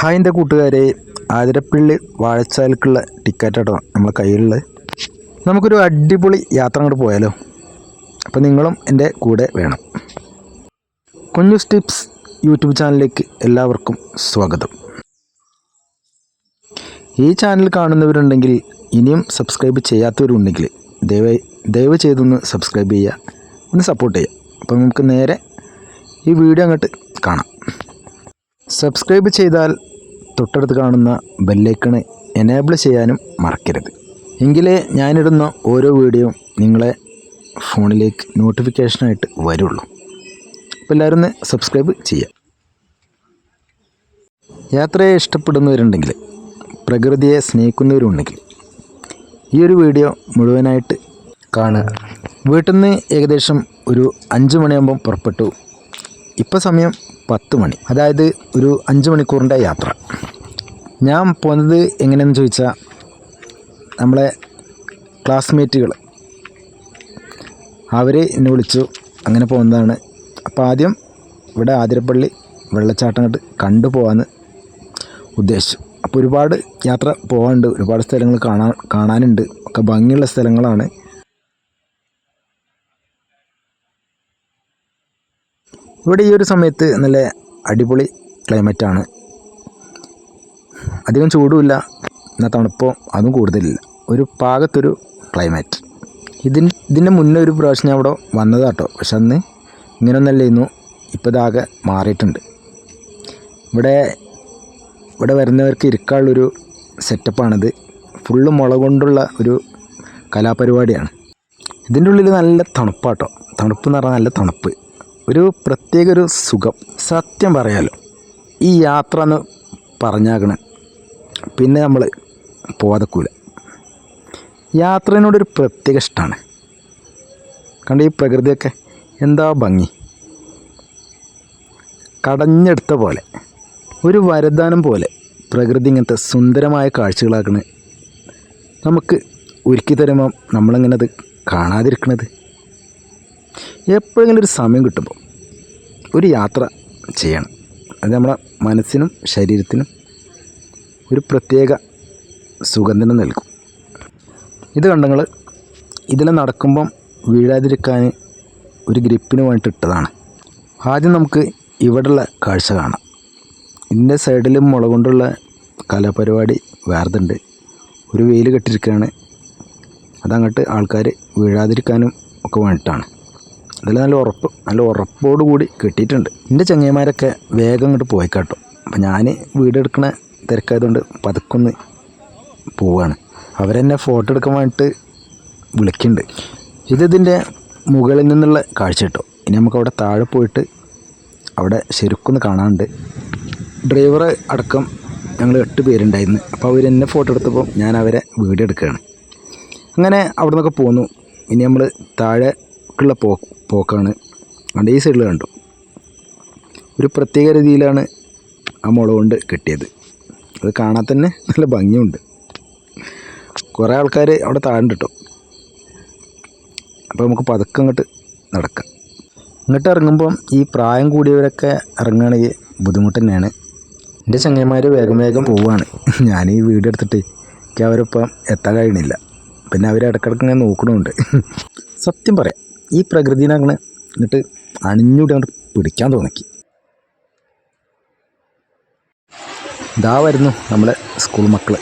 Hi എന്റെ കൂട്ടുകാരെ Athirappilly വാഴച്ചാലക്കുള്ള ticket ആട്ടോ നമ്മളെ കയ്യിലുള്ളത്. നമുക്കൊരു അടിപൊളി യാത്ര അങ്ങോട്ട് പോയാലോ? അപ്പോൾ നിങ്ങളും എന്റെ കൂടെ വേണം. കുഞ്ഞു ടിപ്സ് യൂട്യൂബ് ചാനലിലേക്ക് എല്ലാവർക്കും സ്വാഗതം. ഈ ചാനൽ കാണുന്നവരുണ്ടെങ്കിൽ ഇനിയും സബ്സ്ക്രൈബ് ചെയ്യാത്തവരുണ്ടെങ്കിൽ ദയവായി ദയവ് ചെയ്തൊന്ന് സബ്സ്ക്രൈബ് ചെയ്യുക ഒന്ന് സപ്പോർട്ട് ചെയ്യുക. അപ്പം നമുക്ക് നേരെ ഈ വീഡിയോ അങ്ങോട്ട് കാണാം. സബ്സ്ക്രൈബ് ചെയ്താൽ തൊട്ടടുത്ത് കാണുന്ന ബെല്ലൈക്കണ് എനേബിൾ ചെയ്യാനും മറക്കരുത്. എങ്കിലേ ഞാനിടുന്ന ഓരോ വീഡിയോയും നിങ്ങളെ ഫോണിലേക്ക് നോട്ടിഫിക്കേഷനായിട്ട് വരുള്ളൂ. അപ്പോൾ എല്ലാവരും സബ്സ്ക്രൈബ് ചെയ്യാം. യാത്രയെ ഇഷ്ടപ്പെടുന്നവരുണ്ടെങ്കിൽ പ്രകൃതിയെ സ്നേഹിക്കുന്നവരുണ്ടെങ്കിൽ ഈ ഒരു വീഡിയോ മുഴുവനായിട്ട് കാണുക. വീട്ടിൽ നിന്ന് ഏകദേശം ഒരു അഞ്ച് മണിയാകുമ്പം പുറപ്പെട്ടു. ഇപ്പോൾ സമയം പത്ത് മണി. അതായത് ഒരു അഞ്ച് മണിക്കൂറിന്റെ യാത്ര. ഞാൻ പോകുന്നത് എങ്ങനെയെന്ന് ചോദിച്ചാൽ നമ്മളെ ക്ലാസ്മേറ്റുകൾ അവർ എന്നെ വിളിച്ചു. അങ്ങനെ പോകുന്നതാണ്. അപ്പോൾ ആദ്യം ഇവിടെ ആതിരപ്പള്ളി വെള്ളച്ചാട്ടം കണ്ട് കണ്ടു പോകാമെന്ന് ഉദ്ദേശിച്ചു. അപ്പോൾ ഒരുപാട് യാത്ര പോകാനുണ്ട് ഒരുപാട് സ്ഥലങ്ങൾ കാണാൻ കാണാനുണ്ട്. ഒക്കെ ഭംഗിയുള്ള സ്ഥലങ്ങളാണ്. ഇവിടെ ഈ ഒരു സമയത്ത് നല്ല അടിപൊളി ക്ലൈമറ്റാണ് അധികം ചൂടുമില്ല എന്നാൽ തണുപ്പോ അതും കൂടുതലില്ല. ഒരു പാകത്തൊരു ക്ലൈമറ്റ് ഇതിന് ഇതിന്റെ മുന്നേ ഒരു പ്രാവശ്യം ഞാൻ അവിടെ വന്നതാട്ടോ. പക്ഷെ അന്ന് ഇങ്ങനൊന്നല്ലായിരുന്നു ഇപ്പോൾ ഇതാകെ മാറിയിട്ടുണ്ട്. ഇവിടെ ഇവിടെ വരുന്നവർക്ക് ഇരിക്കാനുള്ളൊരു സെറ്റപ്പാണിത് ഫുള്ള് മുള കൊണ്ടുള്ള ഒരു കലാപരിപാടിയാണ്. ഇതിന്റെ ഉള്ളിൽ നല്ല തണുപ്പാട്ടോ. തണുപ്പ് എന്ന് പറഞ്ഞാൽ നല്ല തണുപ്പ്. ഒരു പ്രത്യേക ഒരു സുഖം. സത്യം പറയാലോ. ഈ യാത്ര എന്ന് പറഞ്ഞാകണ പിന്നെ നമ്മൾ പോതക്കൂല യാത്രേനോടൊരു പ്രത്യേക ഇഷ്ടമാണ് കണ്ട ഈ പ്രകൃതിയൊക്കെ? എന്താ ഭംഗി. കടഞ്ഞെടുത്ത പോലെ. ഒരു വരദാനം പോലെ പ്രകൃതി ഇങ്ങനത്തെ സുന്ദരമായ കാഴ്ചകളാക്കണ. നമുക്ക് ഒരുക്കി തരുമ്പം നമ്മളിങ്ങനെ അത് കാണാതിരിക്കണത്? എപ്പോഴെങ്കിലും ഒരു സമയം കിട്ടുമ്പോൾ ഒരു യാത്ര ചെയ്യണം. അത് നമ്മളെ മനസ്സിനും ശരീരത്തിനും ഒരു പ്രത്യേക സുഗന്ധനം നൽകും. ഇത് കണ്ടങ്ങൾ ഇതിൽ നടക്കുമ്പം വീഴാതിരിക്കാൻ ഒരു ഗ്രിപ്പിന് വേണ്ടിയിട്ട് ഇട്ടതാണ്. ആദ്യം നമുക്ക് ഇവിടെയുള്ള കാഴ്ച കാണാം. ഇതിന്റെ സൈഡിൽ മുള കൊണ്ടുള്ള കലാപരിപാടി വേറെതുണ്ട്. ഒരു വെയിൽ കെട്ടിരിക്കുകയാണ്. അതങ്ങോട്ട് ആൾക്കാർ വീഴാതിരിക്കാനും ഒക്കെ വേണ്ടിയിട്ടാണ്. അതിൽ നല്ല ഉറപ്പ് നല്ല ഉറപ്പോട് കൂടി കിട്ടിയിട്ടുണ്ട്. എന്റെ ചങ്ങന്മാരൊക്കെ വേഗം ഇങ്ങോട്ട് പോയിക്കാട്ടോ അപ്പം ഞാൻ വീടെടുക്കണ തിരക്കായതുകൊണ്ട് പതുക്കൊന്ന് പോവുകയാണ് അവരെന്നെ ഫോട്ടോ എടുക്കാൻ വേണ്ടിയിട്ട് വിളിക്കുന്നുണ്ട്. ഇതിതിന്റെ മുകളിൽ നിന്നുള്ള കാഴ്ച കേട്ടോ. ഇനി നമുക്ക് അവിടെ താഴെ പോയിട്ട് അവിടെ ശരിക്കൊന്ന് കാണാനുണ്ട്. ഡ്രൈവർ അടക്കം ഞങ്ങൾ എട്ട് പേരുണ്ടായിരുന്നു. അപ്പോൾ അവർ എന്നെ ഫോട്ടോ എടുത്തപ്പോൾ ഞാൻ അവരെ വീഡിയോ എടുക്കുകയാണ്. അങ്ങനെ അവിടെ നിന്നൊക്കെ പോന്നു. ഇനി നമ്മൾ താഴേക്കുള്ള പോ പോക്കാണ്. ഈ സൈഡിൽ കണ്ടു. ഒരു പ്രത്യേക രീതിയിലാണ് ആ മുള കൊണ്ട് കെട്ടിയത്. അത് കാണാൻ തന്നെ നല്ല ഭംഗിയുണ്ട്. കുറേ ആൾക്കാർ അവിടെ താഴ്ന്നിട്ടു അപ്പോൾ നമുക്ക് പതുക്കെ അങ്ങോട്ട് നടക്കാം. ഇങ്ങോട്ട് ഇറങ്ങുമ്പം ഈ പ്രായം കൂടിയവരൊക്കെ ഇറങ്ങുകയാണെങ്കിൽ ബുദ്ധിമുട്ട് തന്നെയാണ്. എന്റെ ചങ്ങന്മാർ വേഗം വേഗം പോവുകയാണ് ഞാൻ ഈ വീഡിയോ എടുത്തിട്ട് എനിക്ക് അവരൊപ്പം എത്താൻ കഴിയണില്ല. പിന്നെ അവർ ഇടക്കിടക്ക് ഇങ്ങനെ നോക്കണമുണ്ട് സത്യം പറയാം. ഈ പ്രകൃതിനെ അങ്ങനെ എന്നിട്ട് അണിഞ്ഞൂടി അങ്ങോട്ട് പിടിക്കാൻ തോന്നിക്ക്. ഇതാ വരുന്നു നമ്മളെ സ്കൂൾ മക്കൾ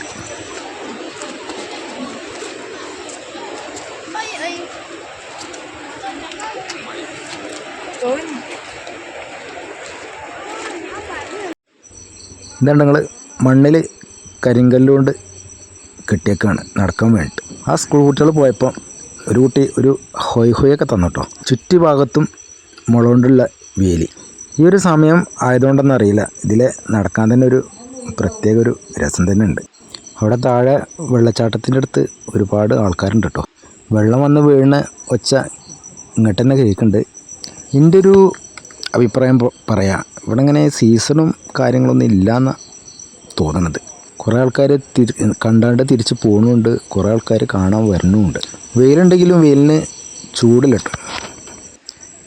എന്താണ് നിങ്ങൾ മണ്ണിൽ കരിങ്കല്ലുകൊണ്ട് കെട്ടിയേക്കാണ് നടക്കാൻ വേണ്ടിയിട്ട് ആ സ്കൂൾ കുട്ടികൾ പോയപ്പോൾ ഒരു കുട്ടി ഒരു ഹൊയ് ഹൊയൊക്കെ തന്നു കേട്ടോ ചുറ്റുഭാഗത്തും മുള കൊണ്ടുള്ള വേലി. ഈ ഒരു സമയം ആയതുകൊണ്ടെന്ന് അറിയില്ല. ഇതിൽ നടക്കാൻ തന്നെ ഒരു പ്രത്യേക ഒരു രസം തന്നെ ഉണ്ട്. അവിടെ താഴെ വെള്ളച്ചാട്ടത്തിന്റെ അടുത്ത് ഒരുപാട് ആൾക്കാരുണ്ട് കേട്ടോ വെള്ളം വന്ന് വീഴുന്ന ഒച്ച ഇങ്ങോട്ട് തന്നെ കേൾക്കുന്നുണ്ട്. എന്റെ ഒരു അഭിപ്രായം പറയാം ഇവിടെ ഇങ്ങനെ സീസണും കാര്യങ്ങളൊന്നും ഇല്ലയെന്ന് തോന്നണത്. കുറേ ആൾക്കാർ തിരി കണ്ടാണ്ട് തിരിച്ച് പോകുന്നുണ്ട് കുറേ ആൾക്കാർ കാണാൻ വരണമുണ്ട് വെയിലുണ്ടെങ്കിലും വെയിലിന് ചൂടിലിട്ട്.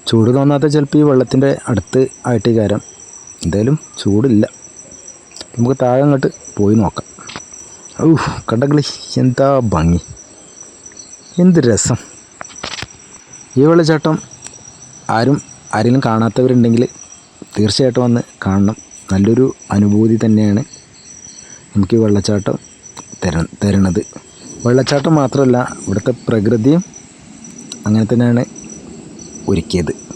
ചൂട് തോന്നാത്ത ചിലപ്പോൾ ഈ വെള്ളത്തിന്റെ അടുത്ത് ആയിട്ട് കാരം എന്തായാലും ചൂടില്ല. നമുക്ക് താഴെ അങ്ങോട്ട് പോയി നോക്കാം. ഔ കണ്ടകളി എന്താ ഭംഗി. എന്ത് രസം. ഈ വെള്ളച്ചാട്ടം ആരും ആരെങ്കിലും കാണാത്തവരുണ്ടെങ്കിൽ തീർച്ചയായിട്ടും വന്ന് കാണണം. നല്ലൊരു അനുഭൂതി തന്നെയാണ്. നമുക്ക് ഈ വെള്ളച്ചാട്ടം തര തരണത്. വെള്ളച്ചാട്ടം മാത്രമല്ല ഇവിടുത്തെ പ്രകൃതിയും അങ്ങനെ തന്നെയാണ് ഒരുക്കിയത്.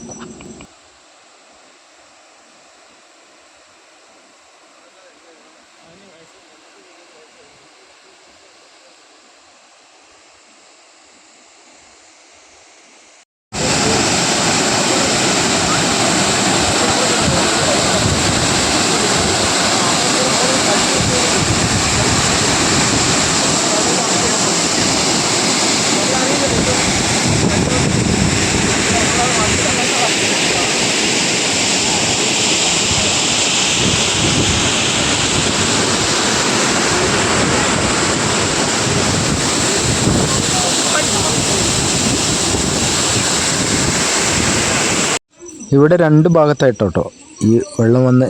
ഇവിടെ രണ്ട് ഭാഗത്തായിട്ടോ ഈ വെള്ളം വന്ന്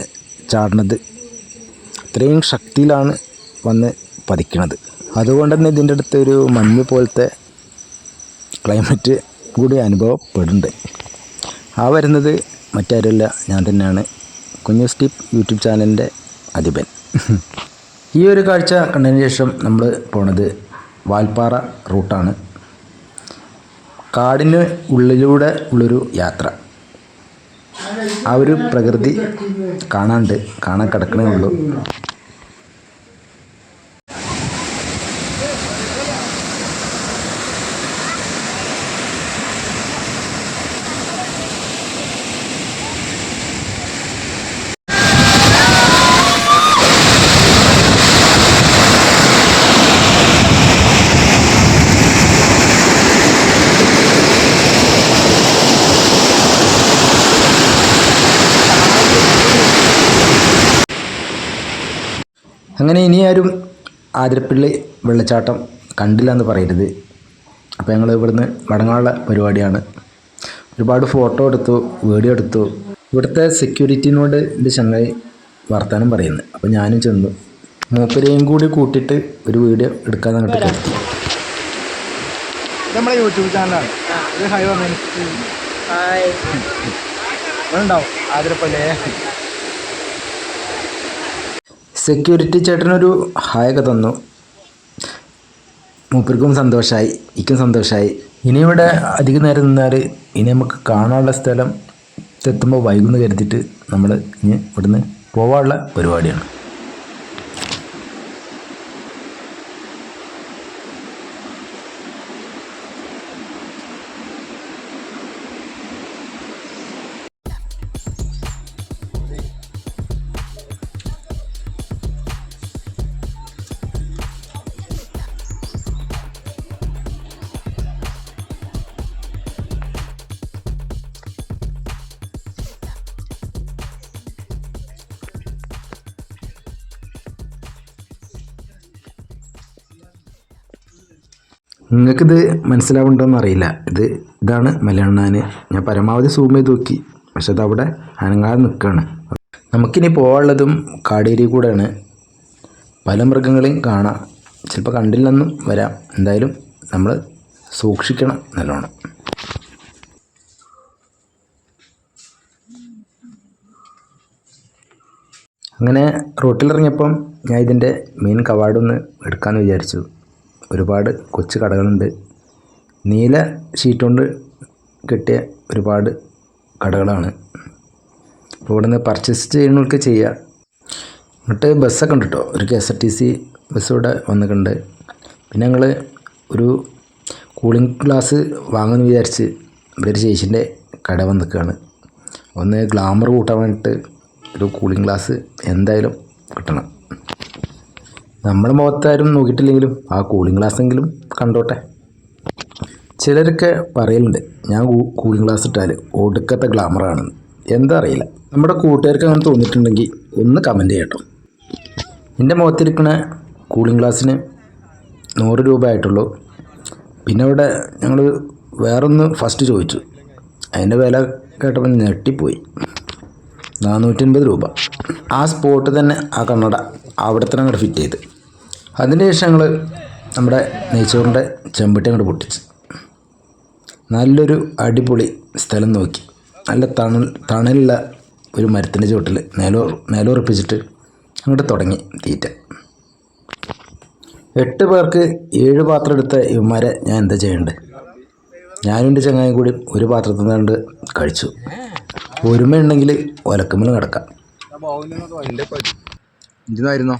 ചാടുന്നത്. അത്രയും ശക്തിയിലാണ് വന്ന് പതിക്കണത്. അതുകൊണ്ട് തന്നെ ഇതിന്റെ അടുത്ത് ഒരു മഞ്ഞ് പോലത്തെ ക്ലൈമറ്റ് കൂടി അനുഭവപ്പെടുന്നുണ്ട് ആ വരുന്നത് മറ്റാരുമല്ല ഞാൻ തന്നെയാണ്. കുഞ്ഞു സ്റ്റീപ്പ് യൂട്യൂബ് ചാനലിന്റെ അധിപൻ. ഈ ഒരു കാഴ്ച കണ്ടതിന് ശേഷം നമ്മൾ പോണത് വാൽപ്പാറ റൂട്ടാണ്. കാടിന് ഉള്ളിലൂടെ ഉള്ളൊരു യാത്ര. ആ ഒരു പ്രകൃതി കാണാണ്ട് കാണാൻ കിടക്കണേ ഉള്ളൂ. അങ്ങനെ ഇനി ആരും ആതിരപ്പള്ളി വെള്ളച്ചാട്ടം കണ്ടില്ല എന്ന് പറയരുത്. അപ്പോൾ ഞങ്ങൾ ഇവിടുന്ന് മടങ്ങാനുള്ള പരിപാടിയാണ്. ഒരുപാട് ഫോട്ടോ എടുത്തു വീഡിയോ എടുത്തു. ഇവിടുത്തെ സെക്യൂരിറ്റിനോട് എന്റെ ചങ്ങായി വർത്തമാനം പറയുന്നു. അപ്പോൾ ഞാനും ചെന്നു. മൂപ്പരെയും കൂടി കൂട്ടിയിട്ട് ഒരു വീഡിയോ എടുക്കാൻ അങ്ങോട്ട് നമ്മുടെ യൂട്യൂബ് ചാനലാണ് ഇത് ഉണ്ടാവും ആതിരപ്പല്ലേ സെക്യൂരിറ്റി ചേട്ടനൊരു ഹായൊക്കെ തന്നു. മൂപ്പർക്കും സന്തോഷമായി എനിക്കും സന്തോഷമായി ഇനി ഇവിടെ അധികം നേരം നിന്നാൽ ഇനി നമുക്ക് കാണാനുള്ള സ്ഥലം എത്തുമ്പോൾ വൈകുന്നു കരുതിയിട്ട് നമ്മൾ ഇനി ഇവിടുന്ന് പോവാനുള്ള പരിപാടിയാണ്. നിങ്ങൾക്കിത് മനസ്സിലാവുന്നുണ്ടോയെന്ന് അറിയില്ല. ഇത് ഇതാണ് മലയണ്ണാൻ ഞാൻ പരമാവധി സൂം ചെയ്ത് നോക്കി. പക്ഷെ അതവിടെ അനങ്ങാതെ നിൽക്കുകയാണ് നമുക്കിനി പോകാനുള്ളതും കാടേരി കൂടെയാണ്. പല മൃഗങ്ങളെയും കാണാം. ചിലപ്പോൾ കണ്ടില്ലെന്നും വരാം. എന്തായാലും നമ്മൾ സൂക്ഷിക്കണം നല്ലോണം. അങ്ങനെ റോട്ടിലിറങ്ങിയപ്പം ഞാൻ ഇതിന്റെ മെയിൻ കവാടൊന്ന് എടുക്കാമെന്ന് വിചാരിച്ചു. ഒരുപാട് കൊച്ചു കടകളുണ്ട്. നീല ഷീറ്റ് കൊണ്ട് കെട്ടിയ ഒരുപാട് കടകളാണ്. അപ്പോൾ ഇവിടെ നിന്ന് പർച്ചേസ് ചെയ്യുന്നവർക്ക് ചെയ്യാം. എന്നിട്ട് ബസ്സൊക്കെ ഉണ്ട് കേട്ടോ. ഒരു K S R T C bus ഇവിടെ വന്നിട്ടുണ്ട്. പിന്നെ ഞങ്ങൾ ഒരു കൂളിംഗ് ഗ്ലാസ് വാങ്ങുമെന്ന് വിചാരിച്ച് ഇവിടെ ഒരു ചേച്ചിന്റെ കട വന്നിക്കുകയാണ് ഒന്ന് ഗ്ലാമർ കൂട്ടാൻ വേണ്ടിയിട്ട് ഒരു കൂളിംഗ് ഗ്ലാസ് എന്തായാലും കിട്ടണം. നമ്മുടെ മുഖത്താരും നോക്കിയിട്ടില്ലെങ്കിലും ആ കൂളിംഗ് ഗ്ലാസ് എങ്കിലും കണ്ടോട്ടെ. ചിലരൊക്കെ പറയലുണ്ട് ഞാൻ കൂളിംഗ് ഗ്ലാസ് ഇട്ടാൽ ഒടുക്കത്തെ ഗ്ലാമറാണെന്ന് എന്താ അറിയില്ല. നമ്മുടെ കൂട്ടുകാർക്ക് അങ്ങനെ തോന്നിയിട്ടുണ്ടെങ്കിൽ ഒന്ന് കമന്റ് ചെയ്യട്ടോ. എന്റെ മുഖത്തിരിക്കുന്ന കൂളിംഗ് ഗ്ലാസ്സിന് നൂറ് രൂപ ആയിട്ടുള്ളൂ. പിന്നെ ഇവിടെ ഞങ്ങൾ വേറൊന്ന് ഫസ്റ്റ് ചോദിച്ചു. അതിന്റെ വില കേട്ടപ്പോൾ ഞെട്ടിപ്പോയി. നാനൂറ്റൻപത് രൂപ. ആ സ്പോട്ട് തന്നെ ആ കണ്ണട അവിടെ തന്നെ അങ്ങോട്ട് ഫിറ്റ് ചെയ്ത്. അതിന് ശേഷം ഞങ്ങൾ നമ്മുടെ നെയ്ച്ചോറിന്റെ ചെമ്പട്ടി അങ്ങോട്ട് പൊട്ടിച്ച്. നല്ലൊരു അടിപൊളി സ്ഥലം നോക്കി. നല്ല തണൽ തണലുള്ള ഒരു മരത്തിന്റെ ചുവട്ടിൽ നിലോ നിലയുറപ്പിച്ചിട്ട് അങ്ങോട്ട് തുടങ്ങി തീറ്റ. എട്ട് പേർക്ക് ഏഴ് പാത്രം എടുത്ത ഇവന്മാരെ ഞാൻ എന്താ ചെയ്യേണ്ടത് ഞാനും എന്റെ ചങ്ങായും കൂടി ഒരു പാത്രത്തിൽ നിന്നുകൊണ്ട് കഴിച്ചു. ഒരുമയുണ്ടെങ്കിൽ ഒലക്കുമ്പോൾ കിടക്കാം ഇഞ്ചിന്നായിരുന്നോ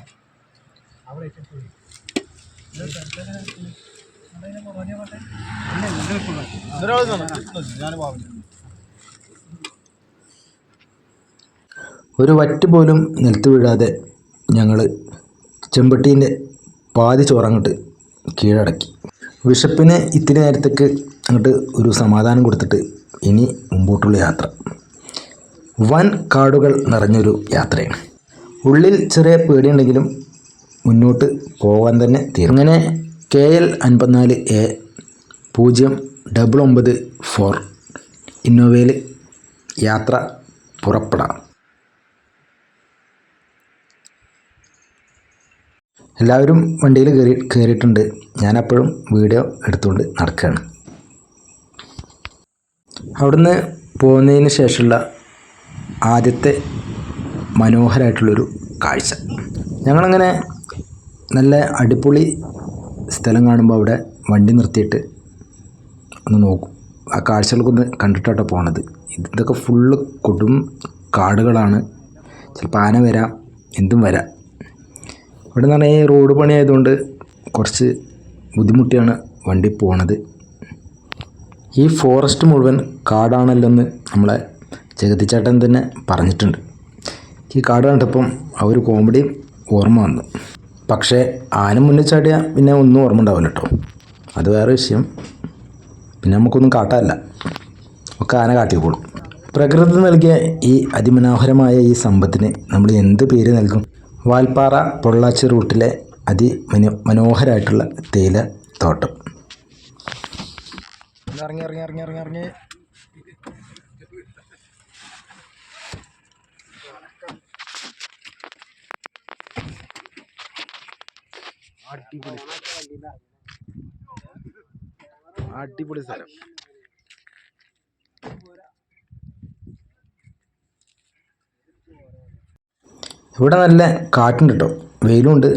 ഒരു വറ്റ് പോലും നിലത്ത് വീഴാതെ ഞങ്ങൾ ചെമ്പട്ടീന്റെ പാതി ചോറങ്ങോട്ട് കീഴടക്കി. വിശപ്പിന് ഇത്തിരി നേരത്തേക്ക് അങ്ങോട്ട് ഒരു സമാധാനം കൊടുത്തിട്ട് ഇനി മുമ്പോട്ടുള്ള യാത്ര. വൻ കാടുകൾ നിറഞ്ഞൊരു യാത്രയാണ്. ഉള്ളിൽ ചെറിയ പേടിയുണ്ടെങ്കിലും മുന്നോട്ട് പോകാൻ തന്നെ തീരും. അങ്ങനെ കെ എൽ അൻപത്തിനാല് എ പൂജ്യം ഡബിൾ ഒമ്പത് ഫോർ ഇന്നോവയിൽ യാത്ര പുറപ്പെടാം. എല്ലാവരും വണ്ടിയിൽ കയറി കയറിയിട്ടുണ്ട്. ഞാനപ്പോഴും വീഡിയോ എടുത്തുകൊണ്ട് നടക്കുകയാണ്. അവിടുന്ന് പോകുന്നതിന് ശേഷമുള്ള ആദ്യത്തെ മനോഹരമായിട്ടുള്ളൊരു കാഴ്ച. ഞങ്ങളങ്ങനെ നല്ല അടിപൊളി സ്ഥലം കാണുമ്പോൾ അവിടെ വണ്ടി നിർത്തിയിട്ട് ഒന്ന് നോക്കും. ആ കാഴ്ചകൾക്കൊന്ന് കണ്ടിട്ടാട്ടോ പോണത്. ഇതൊക്കെ ഫുള്ള് കൊടും കാടുകളാണ്. ചിലപ്പോൾ ആന വരാം എന്തും വരാം. ഇവിടെ നിന്ന് പറഞ്ഞാൽ ഈ റോഡ് പണി ആയതുകൊണ്ട് കുറച്ച് ബുദ്ധിമുട്ടിയാണ് വണ്ടി പോണത്. ഈ ഫോറസ്റ്റ് മുഴുവൻ കാടാണല്ലോ നമ്മളെ ജഗതിച്ചേട്ടൻ തന്നെ പറഞ്ഞിട്ടുണ്ട്. ഈ കാട് കണ്ടപ്പം ആ ഒരു കോമഡി ഓർമ്മ വന്നു. പക്ഷേ ആന മുന്നിൽ ചാടിയാൽ പിന്നെ ഒന്നും ഓർമ്മ ഉണ്ടാവില്ല കേട്ടോ അത് വേറെ വിഷയം. പിന്നെ നമുക്കൊന്നും കാട്ടാനല്ല ഒക്കെ ആന കാട്ടിക്കോളും. പ്രകൃതി നൽകിയ ഈ അതിമനോഹരമായ ഈ സമ്പത്തിന് നമ്മൾ എന്ത് പേര് നൽകും? വാൽപ്പാറ പൊള്ളാച്ചി റൂട്ടിലെ അതി മനോ മനോഹരമായിട്ടുള്ള തേയില തോട്ടം ഇറങ്ങി ഇറങ്ങി ഇറങ്ങി ഇറങ്ങി ഇറങ്ങി. അടിപൊളി സ്ഥലം. അടിപൊളി സ്ഥലം. ഇവിടെ നല്ല കാറ്റുണ്ട് കേട്ടോ. വെയിലുണ്ട്.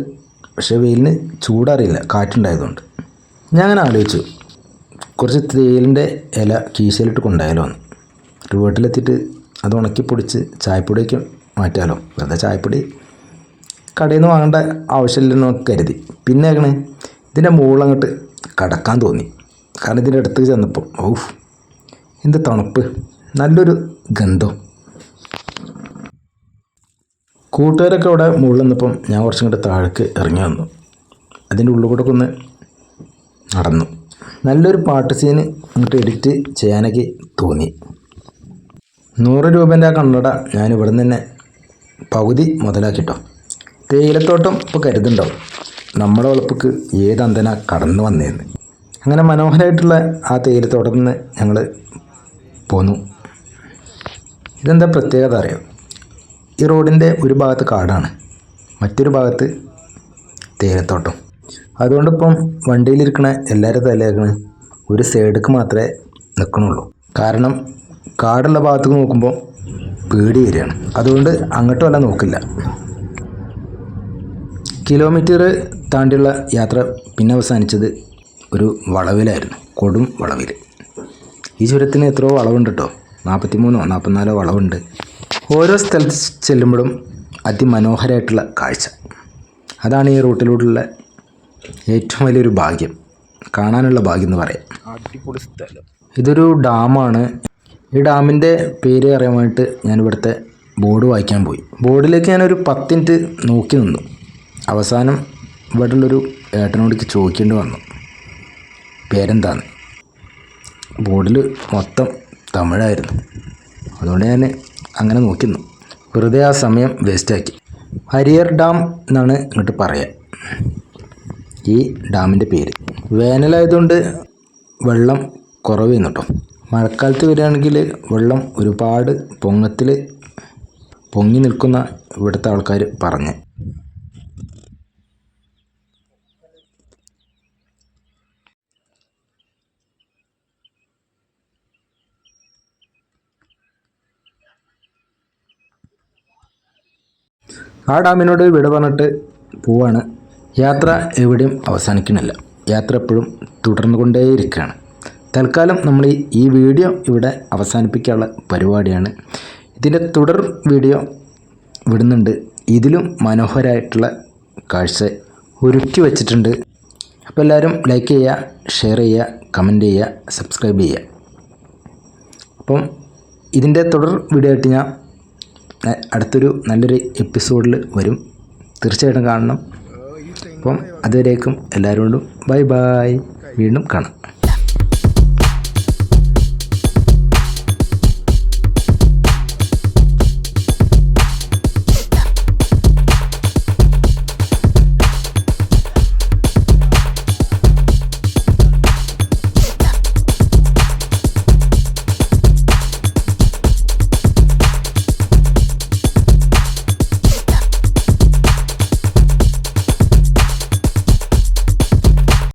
പക്ഷേ വെയിലിന് ചൂടറിയില്ല. കാറ്റുണ്ടായതുകൊണ്ട്. ഞാൻ അങ്ങനെ ആലോചിച്ചു. കുറച്ച് തേയിലിന്റെ ഇല കീശയിലിട്ട് കൊണ്ടായാലോ എന്ന്. ഒരു വീട്ടിലെത്തിയിട്ട് അത് ഉണക്കി പൊടിച്ച് ചായപ്പൊടിയൊക്കെ മാറ്റാലോ വെറുതെ ചായപ്പൊടി കടയിൽ നിന്ന് വാങ്ങേണ്ട ആവശ്യമില്ലെന്ന് കരുതി. പിന്നെ ആകണേ ഇതിന്റെ മുകളിലങ്ങോട്ട് കടക്കാൻ തോന്നി. കാരണം ഇതിന്റെ അടുത്ത് ചെന്നപ്പോൾ ഔഫ് എന്ത് തണുപ്പ്. നല്ലൊരു ഗന്ധം. കൂട്ടുകാരൊക്കെ അവിടെ മുകളിൽ നിന്നപ്പം ഞാൻ കുറച്ചും കൂടെ താഴേക്ക് ഇറങ്ങി വന്നു. അതിന്റെ ഒക്കെ ഒന്ന് നടന്നു. നല്ലൊരു പാട്ട് സീന് അങ്ങോട്ട് എഡിറ്റ് ചെയ്യാനൊക്കെ തോന്നി. നൂറ് രൂപേന്റെ ആ കണ്ണട ഞാൻ ഇവിടെ നിന്ന് തന്നെ പകുതി മുതലാക്കിട്ടോ. തേയിലത്തോട്ടം ഇപ്പോൾ കരുതുണ്ടാവും നമ്മുടെ വളപ്പിക്ക് ഏത് അന്തന കടന്നു വന്നേന്ന്. അങ്ങനെ മനോഹരമായിട്ടുള്ള ആ തേയിലത്തോട്ടത്തിൽ നിന്ന് ഞങ്ങൾ പോന്നു. ഇതെന്താ പ്രത്യേകത അറിയാം? ഈ റോഡിന്റെ ഒരു ഭാഗത്ത് കാടാണ്. മറ്റൊരു ഭാഗത്ത് തേയിലത്തോട്ടം. അതുകൊണ്ടിപ്പം വണ്ടിയിലിരിക്കണ എല്ലാവരും തലയാക്കണ. ഒരു സൈഡിക്ക് മാത്രമേ നിൽക്കണുള്ളൂ കാരണം കാടുള്ള ഭാഗത്തേക്ക് നോക്കുമ്പോൾ പേടി വരികയാണ്. അതുകൊണ്ട് അങ്ങോട്ടും അല്ല നോക്കില്ല. കിലോമീറ്റർ താണ്ടിയുള്ള യാത്ര പിന്നെ അവസാനിച്ചത് ഒരു വളവിലായിരുന്നു കൊടും വളവിൽ ഈ ചുരത്തിന് എത്രയോ വളവുണ്ട് കേട്ടോ നാൽപ്പത്തിമൂന്നോ നാൽപ്പത്തിനാലോ വളവുണ്ട്. ഓരോ സ്ഥലത്ത് ചെല്ലുമ്പോഴും അതിമനോഹരമായിട്ടുള്ള കാഴ്ച. അതാണ് ഈ റൂട്ടിലൂടെയുള്ള ഏറ്റവും വലിയൊരു ഭാഗ്യം. കാണാനുള്ള ഭാഗ്യം എന്ന് പറയാം. അടിപൊളി സ്ഥലം. ഇതൊരു ഡാമാണ്. ഈ ഡാമിന്റെ പേര് അറിയാൻ വേണ്ടിയിട്ട് ഞാൻ ഇവിടുത്തെ ബോർഡ് വായിക്കാൻ പോയി. ബോർഡിലേക്ക് ഞാനൊരു പത്ത് മിനിറ്റ് നോക്കി നിന്നു. അവസാനം ഇവിടെയുള്ളൊരു ഏട്ടനോടിക്ക് ചോദിക്കേണ്ടി വന്നു. പേരെന്താന്ന് ബോർഡിൽ മൊത്തം തമിഴായിരുന്നു. അതുകൊണ്ട് ഞാൻ അങ്ങനെ നോക്കുന്നു. വെറുതെ ആ സമയം വേസ്റ്റാക്കി. ഹരിയർ ഡാം എന്നാണ് ഇങ്ങോട്ട് പറയുക ഈ ഡാമിന്റെ പേര്. വേനലായതുകൊണ്ട് വെള്ളം കുറവ് കേട്ടോ മഴക്കാലത്ത് വരികയാണെങ്കിൽ വെള്ളം ഒരുപാട് പൊങ്ങത്തിൽ പൊങ്ങി നിൽക്കുന്ന ഇവിടുത്തെ ആൾക്കാർ പറഞ്ഞ്. ആ ഡാമിനോട് വിട പറഞ്ഞിട്ട് പോവാണ്. യാത്ര എവിടെയും അവസാനിക്കുന്നില്ല. യാത്ര എപ്പോഴും തുടർന്നു തുടർന്നുകൊണ്ടേയിരിക്കുകയാണ്. തൽക്കാലം നമ്മൾ ഈ വീഡിയോ ഇവിടെ അവസാനിപ്പിക്കാനുള്ള പരിപാടിയാണ്. ഇതിന്റെ തുടർ വീഡിയോ വിടുന്നുണ്ട്. ഇതിലും മനോഹരമായിട്ടുള്ള കാഴ്ച ഒരുക്കി വച്ചിട്ടുണ്ട്. അപ്പോൾ എല്ലാവരും ലൈക്ക് ചെയ്യുക ഷെയർ ചെയ്യുക കമന്റ് ചെയ്യുക സബ്സ്ക്രൈബ് ചെയ്യുക. അപ്പം ഇതിന്റെ തുടർ വീഡിയോ ആയിട്ട് ഞാൻ അടുത്തൊരു നല്ലൊരു എപ്പിസോഡിൽ വരും. തീർച്ചയായിട്ടും കാണണം. അപ്പം അതുവരേക്കും എല്ലാവരോടും ബൈ ബൈ വീണ്ടും കാണാം.